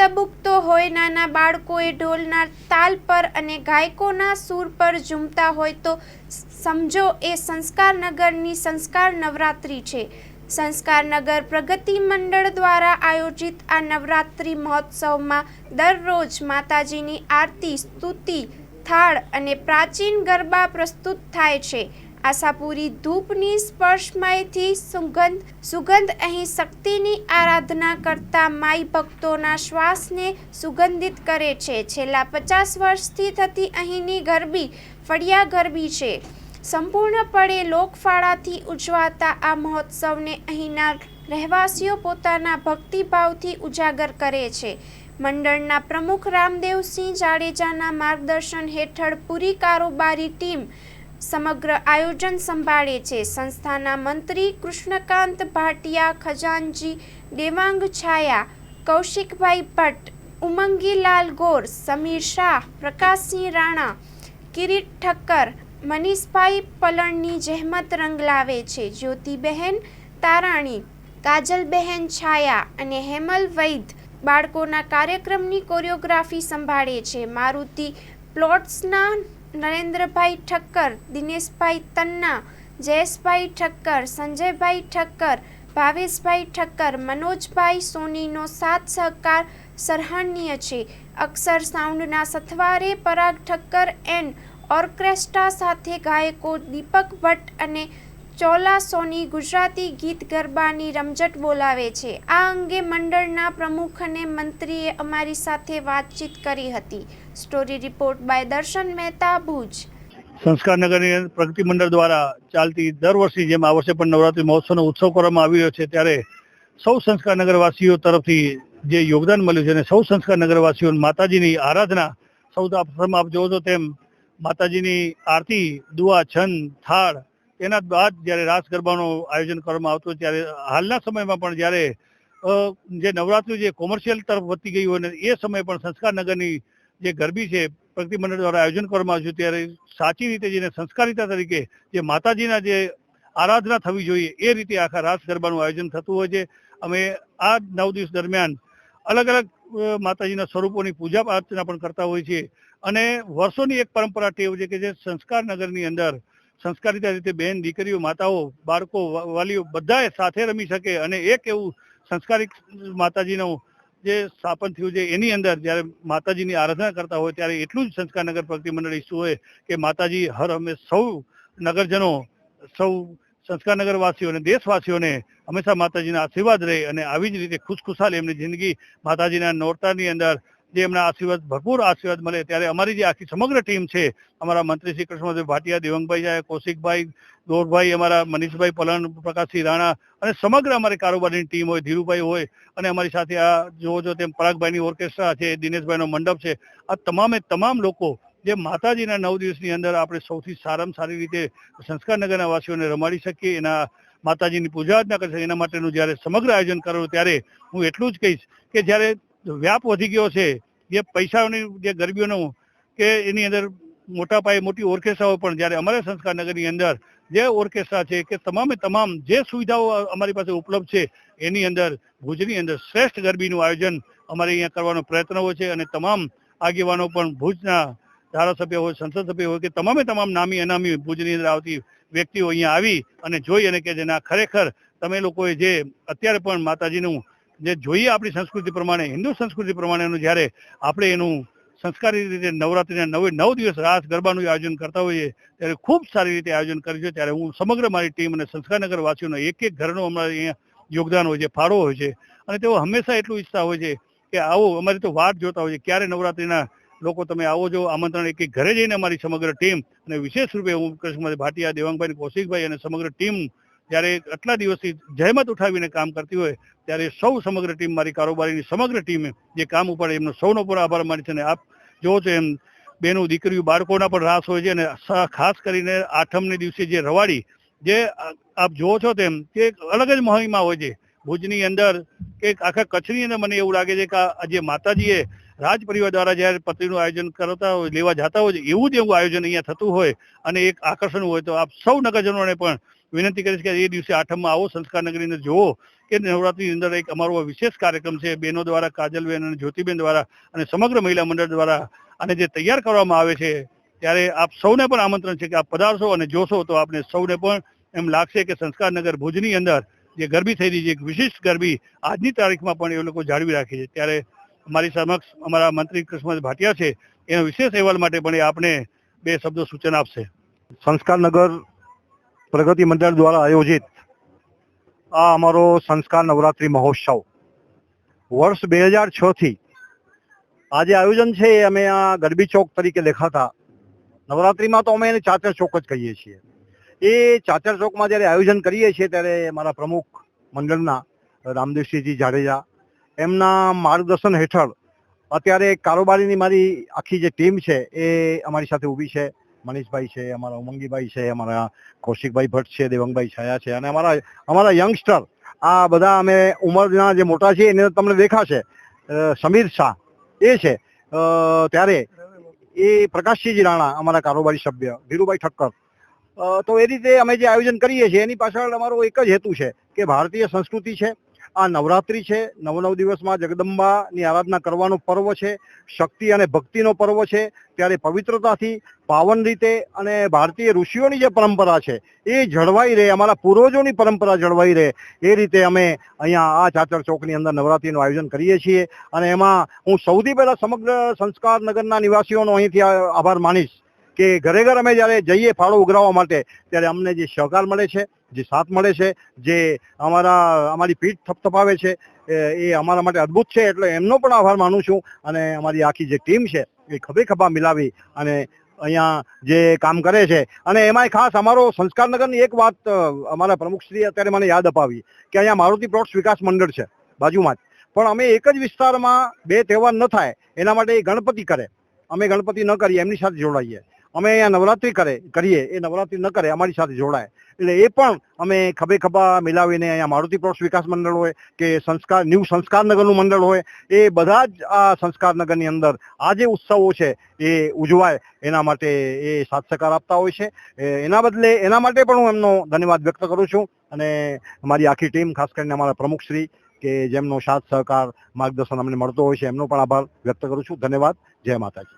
ડબુકતો હોય, નાના બાળકોએ ઢોલના તાલ પર અને ગાયકોના સૂર પર ઝૂમતા હોય તો સમજો એ સંસ્કારનગરની સંસ્કાર નવરાત્રિ છે. સંસ્કારનગર પ્રગતિ મંડળ દ્વારા આયોજિત આ નવરાત્રિ મહોત્સવમાં દરરોજ માતાજીની આરતી, સ્તુતિ, થાળ અને પ્રાચીન ગરબા પ્રસ્તુત થાય છે. આશાપુરી ધૂપની સ્પર્શમયથી સુગંધ સુગંધ અહીં શક્તિની આરાધના કરતા માઈ ભક્તોના શ્વાસને સુગંધિત કરે છે. છેલ્લા પચાસ વર્ષથી થતી અહીંની ગરબી ફળિયા ગરબી છે. સંપૂર્ણપણે લોકફાળાથી ઉજવાતા આ મહોત્સવને અહીંના રહેવાસીઓ પોતાના ભક્તિભાવથી ઉજાગર કરે છે. મંડળના પ્રમુખ રામદેવસિંહ જાડેજાના માર્ગદર્શન હેઠળ પૂરી કારોબારી ટીમ સમગ્ર આયોજન સંભાળે છે. સંસ્થાના મંત્રી કૃષ્ણકાંત ભાટિયા, ખજાનજી દેવાંગ છાયા, કૌશિકભાઈ ભટ્ટ, ઉમંગીલાલ ગોર, સમીર શાહ, પ્રકાશસિંહ રાણા, કિરીટ ઠક્કર, મનીષભાઈ પલણની જહેમત રંગ લાવે છે. જ્યોતિબહેન તારાણી, કાજલબહેન છાયા અને હેમલ વૈદ બાળકોના કાર્યક્રમની કોરિયોગ્રાફી સંભાળે છે. મારુતિ પ્લોટ્સના નરેન્દ્રભાઈ ઠક્કર, દિનેશભાઈ તન્ના, જયેશભાઈ ઠક્કર, સંજયભાઈ ઠક્કર, ભાવેશભાઈ ઠક્કર, મનોજભાઈ સોનીનો સાથ સહકાર સરાહનીય છે. અક્ષર સાઉન્ડના સથવારે પરાગ ઠક્કર એન્ડ ઓર્કેસ્ટ્રા સાથે ગાયકો દીપક ભટ્ટ અને ચોલા સોની ગુજરાતી ગીત ગરબાની રમઝટ બોલાવે છે. આ અંગે મંડળના પ્રમુખ અને મંત્રીએ અમારી સાથે વાતચીત કરી હતી. સ્ટોરી રિપોર્ટ બાય દર્શન મહેતા, ભુજ. સંસ્કારનગરની પ્રગતિ મંડળ દ્વારા ચાલતી દર વર્ષની જેમ આ વર્ષે પણ નવરાત્રી મહોત્સવનો ઉત્સવ કરવામાં આવી રહ્યો છે, ત્યારે સૌ સંસ્કાર નગરવાસીઓ તરફથી જે યોગદાન મળ્યું છે અને સૌ સંસ્કારનગર વાસીઓ માતાજીની આરાધના સૌ આપ જોવો છો તેમ માતાજીની આરતી, દુઆ છંદ થાળ તેના બાદ જ્યારે રાસ ગરબાનું આયોજન કરવામાં આવતું ત્યારે હાલના સમયમાં પણ જ્યારે જે નવરાત્રી જે કોમર્શિયલ તરફ વધતી ગઈ હોય ને એ સમયે પણ સંસ્કારનગરની જે ગરબી છે પ્રગતિમંડળ દ્વારા આયોજન કરવામાં આવ્યું ત્યારે સાચી રીતે જેને સંસ્કારિતા તરીકે જે માતાજીના જે આરાધના થવી જોઈએ એ રીતે આખા રાસ ગરબાનું આયોજન થતું હોય છે. અમે આ નવ દિવસ દરમિયાન અલગ અલગ માતાજીના સ્વરૂપોની પૂજા અર્ચના પણ કરતા હોય છે અને વર્ષોની એક પરંપરા ટેવ છે કે જે સંસ્કાર નગરની અંદર સંસ્કારિતા રીતે બેન, દીકરીઓ, માતાઓ, બાળકો વાલીઓ બધાએ સાથે રમી શકે અને એક એવું સંસ્કારિક માતાજીનું જે સ્થાપન થયું છે, એની અંદર જ્યારે માતાજીની આરાધના કરતા હોય ત્યારે એટલું જ સંસ્કારનગર પ્રગતિ મંડળ ઈચ્છતું હોય કે માતાજી હર હંમેશ સૌ નગરજનો, સૌ સંસ્કારનગરવાસીઓ અને દેશવાસીઓને હંમેશા માતાજીના આશીર્વાદ રહે અને આવી જ રીતે ખુશખુશાલ એમની જિંદગી માતાજીના નોરતાની અંદર જે એમના આશીર્વાદ, ભરપૂર આશીર્વાદ મળે ત્યારે અમારી જે આખી સમગ્ર ટીમ છે, અમારા મંત્રી શ્રી કૃષ્ણભાઈ ભાટિયા, દેવંગભાઈ છે કૌશિકભાઈ દોરભાઈ, અમારા મનીષભાઈ પલણ પ્રકાશસિંહ રાણા અને સમગ્ર અમારી કારોબારની ટીમ હોય, ધીરુભાઈ હોય અને અમારી સાથે આ જો જો તેમ પરાગભાઈની ઓર્કેસ્ટ્રા છે, દિનેશભાઈનો મંડપ છે, આ તમામે તમામ લોકો જે માતાજીના નવ દિવસની અંદર આપણે સૌથી સારામાં સારી રીતે સંસ્કારનગરના વાસીઓને રમાડી શકીએ, એના માતાજીની પૂજા અર્ચના કરી શકીએ, એના માટેનું જ્યારે સમગ્ર આયોજન કરેલું ત્યારે હું એટલું જ કહીશ કે જ્યારે વ્યાપ વધી ગયો છે જે પૈસાની જે ગરબીઓનો કે એની અંદર મોટા પાયે મોટી ઓર્કેસ્ટ્રાઓ પણ જ્યારે અમારા સંસ્કારનગરની અંદર જે ઓર્કેસ્ટ્રા છે કે તમામે તમામ જે સુવિધાઓ અમારી પાસે ઉપલબ્ધ છે, એની અંદર ભુજની અંદર શ્રેષ્ઠ ગરબીનું આયોજન અમારે અહીંયા કરવાનો પ્રયત્ન હોય છે અને તમામ આગેવાનો પણ ભુજના ધારાસભ્ય હોય, સંસદ સભ્ય હોય કે તમામે તમામ નામી અનામી ભુજની અંદર આવતી વ્યક્તિઓ અહીંયા આવી અને જોઈ અને કે જેના ખરેખર તમે લોકોએ જે અત્યારે પણ માતાજીનું જે જોઈએ આપણી સંસ્કૃતિ પ્રમાણે, હિન્દુ સંસ્કૃતિ પ્રમાણેનું જ્યારે આપણે એનું સંસ્કારી રીતે નવરાત્રીના નવે, નવ દિવસ રાસ ગરબાનું આયોજન કરતા હોઈએ, ત્યારે ખૂબ સારી રીતે આયોજન કર્યું છે. ત્યારે હું સમગ્ર મારી ટીમ અને સંસ્કારનગર વાસીઓનો એક એક ઘરનો અમારે અહીંયા યોગદાન હોય છે, ફાળો હોય છે. અને તેઓ હંમેશા એટલું ઈચ્છતા હોય છે કે આવો, અમારી તો વાટ જોતા હોય છે, ક્યારે નવરાત્રીના લોકો તમે આવો છો, આમંત્રણ એક ઘરે જઈને અમારી સમગ્ર ટીમ અને વિશેષ રૂપે હું કૃષ્ણભાઈ ભાટિયા, દેવાંગભાઈ, કૌશિકભાઈ અને સમગ્ર ટીમ જ્યારે આટલા દિવસથી જહેમત ઉઠાવીને કામ કરતી હોય, ત્યારે સૌ સમગ્ર ટીમ મારી કારોબારીની સમગ્ર ટીમે જે કામ ઉપર એમનો સૌનો પૂરો આભાર માની છે અને આપ જોવો છો એમ, બેનું દીકરીઓ બાળકોના પણ રાસ હોય છે અને ખાસ કરીને આઠમને દિવસે જે રવાડી, જે આપ જુઓ છો તેમ તે એક અલગ જ મહિમા હોય છે. ભુજની અંદર કે આખા કચ્છની અંદર મને એવું લાગે છે કે આ જે માતાજીએ રાજ પરિવાર દ્વારા જ્યારે પત્રીનું આયોજન કરતા હોય, લેવા જતા હોય એવું જ એવું આયોજન અહીંયા થતું હોય અને એક આકર્ષણ હોય તો આપ સૌ નગરજનોને પણ વિનંતી કરીશ કે એ દિવસે આઠમમાં આવો, સંસ્કાર નગરીને જોવો કે નવરાત્રીની અંદર એક અમારો વિશેષ કાર્યક્રમ છે. બહેનો દ્વારા કાજલબેન અને જ્યોતિબેન દ્વારા અને સમગ્ર મહિલા મંડળ દ્વારા અને જે તૈયાર કરવામાં આવે છે, ત્યારે આપ સૌને પણ આમંત્રણ છે કે આપ પધારશો અને જોશો તો આપને સૌને પણ એમ લાગશે કે સંસ્કારનગર ભુજની અંદર જે ગરબી થઈ રહી છે, એક વિશિષ્ટ ગરબી આજની તારીખમાં પણ એ લોકો જાળવી રાખે છે. ત્યારે અમારી સમક્ષ અમારા મંત્રી કૃષ્ણ ભાટિયા છે, એના વિશેષ અહેવાલ માટે પણ એ આપને બે શબ્દો સૂચન આપશે. સંસ્કારનગર પ્રગતિ મંડળ દ્વારા આયોજિત આ અમારો સંસ્કાર નવરાત્રિ મહોત્સવ. વર્ષ બે હજાર છથી આ જે આયોજન છે એ અમે આ ગરબી ચોક તરીકે દેખાતા. નવરાત્રિમાં તો અમે એને ચાચર ચોક જ કહીએ છીએ. એ ચાચર ચોકમાં જ્યારે આયોજન કરીએ છીએ ત્યારે મારા પ્રમુખ મંડળના રામદેવસિંહજી જાડેજા એમના માર્ગદર્શન હેઠળ અત્યારે કારોબારીની મારી આખી જે ટીમ છે એ અમારી સાથે ઊભી છે. મનીષભાઈ છે, અમારા ઉમંગીભાઈ છે, અમારા કૌશિકભાઈ ભટ્ટ છે, દેવંગભાઈ છાયા છે અને અમારા અમારા યંગસ્ટર આ બધા અમે ઉંમરના જે મોટા છે એને તમને દેખાશે. સમીર શાહ, એ છે. ત્યારે એ પ્રકાશસિંહજી રાણા અમારા કારોબારી સભ્ય, ધીરુભાઈ ઠક્કર. તો એ રીતે અમે જે આયોજન કરીએ છીએ, એની પાછળ અમારો એક જ હેતુ છે કે ભારતીય સંસ્કૃતિ છે આ નવરાત્રિ છે. નવ નવ દિવસમાં જગદંબાની આરાધના કરવાનો પર્વ છે. શક્તિ અને ભક્તિનો પર્વ છે. ત્યારે પવિત્રતાથી પાવન રીતે અને ભારતીય ઋષિઓની જે પરંપરા છે, એ જળવાઈ રહે, અમારા પૂર્વજોની પરંપરા જળવાઈ રહે, એ રીતે અમે અહીંયા આ ચાચર ચોકની અંદર નવરાત્રિનું આયોજન કરીએ છીએ. અને એમાં હું સૌથી પહેલાં સમગ્ર સંસ્કાર નગરના નિવાસીઓનો અહીંથી આભાર માનીશ. કે ઘરે ઘર અમે જ્યારે જઈએ ફાળો ઉઘરાવવા માટે, ત્યારે અમને જે સહકાર મળે છે, જે સાથ મળે છે, જે અમારા, અમારી પીઠ થપથપાવે છે, એ અમારા માટે અદ્ભુત છે. એટલે એમનો પણ આભાર માનું છું અને અમારી આખી જે ટીમ છે, એ ખભે ખભા મિલાવી અને અહીંયા જે કામ કરે છે. અને એમાંય ખાસ અમારો સંસ્કારનગરની એક વાત અમારા પ્રમુખશ્રી અત્યારે મને યાદ અપાવી, કે અહીંયા મારુતિ પ્લોટ્સ વિકાસ મંડળ છે, બાજુમાં જ. પણ અમે એક જ વિસ્તારમાં બે તહેવાર ન થાય, એના માટે એ ગણપતિ કરે. અમે ગણપતિ ન કરીએ, એમની સાથે જોડાઈએ. અમે અહીંયા નવરાત્રિ કરે, કરીએ. એ નવરાત્રિ ન કરે, અમારી સાથે જોડાય. એટલે એ પણ અમે ખભે ખભા મિલાવીને અહીંયા મારુતિ પ્લોટ્સ વિકાસ મંડળ હોય કે સંસ્કાર, ન્યૂ સંસ્કારનગરનું મંડળ હોય, એ બધા જ આ સંસ્કારનગરની અંદર આ જે ઉત્સવો છે એ ઉજવાય. એના માટે એ સાથ સહકાર આપતા હોય છે. એના બદલે એના માટે પણ હું એમનો ધન્યવાદ વ્યક્ત કરું છું. અને મારી આખી ટીમ, ખાસ કરીને અમારા પ્રમુખશ્રી કે જેમનો સાથ સહકાર માર્ગદર્શન અમને મળતો હોય છે, એમનો પણ આભાર વ્યક્ત કરું છું. ધન્યવાદ. જય માતાજી.